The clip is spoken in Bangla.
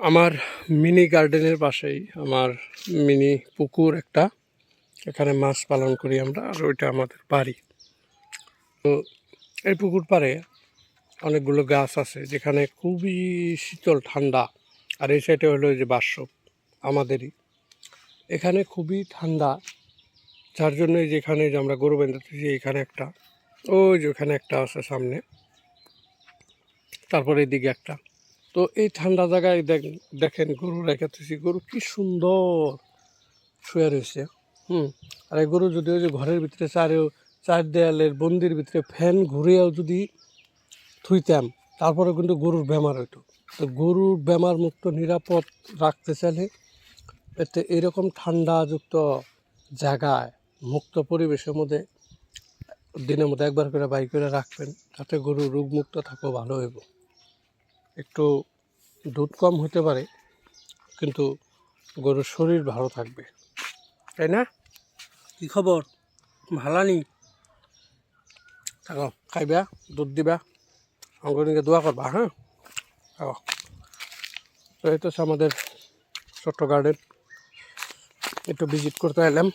আমার মিনি গার্ডেনের পাশেই আমার মিনি পুকুর একটা। এখানে মাছ পালন করি আমরা, আর ওইটা আমাদের বাড়ি। তো এই পুকুর পাড়ে অনেকগুলো গাছ আছে, যেখানে খুবই শীতল ঠান্ডা, আর এই সাইডে হলো যে বাসব আমাদেরই। এখানে খুবই ঠান্ডা, যার জন্য যেখানে যে আমরা গরু বেঁধেছি এখানে একটা, ওই যে ওখানে একটা আছে সামনে। তারপরে এদিকে একটা। তো এই ঠান্ডা জায়গায় দেখ- দেখেন গরু রেখেছি গরু কি সুন্দর শুয়ে রয়েছে, হুম। আর এই গরু যদি ওই যে ঘরের ভিতরে চারেও, চার দেয়ালের বন্দির ভিতরে ফ্যান ঘুরেও যদি থুইতাম তারপরে কিন্তু গরুর বেমার হইতো। তো গরুর বেমার মুক্ত নিরাপদ রাখতে চাইলে এতে এরকম ঠান্ডাযুক্ত জায়গায়, মুক্ত পরিবেশের মধ্যে দিনের মধ্যে একবার করে বাইক করে রাখবেন, যাতে গরু রোগমুক্ত থাকো, ভালো হইব। একটু দুধ কম হতে পারে, কিন্তু গরুর শরীর ভালো থাকবে। তাই না? কি খবর? ভালো নি থাকো, খাইবা, দুধ দিবা, অঙ্গনীকে দোয়া করবা হ্যাঁ? তো এই তো আমাদের ছোট্ট গার্ডেন একটু ভিজিট করতে এলাম।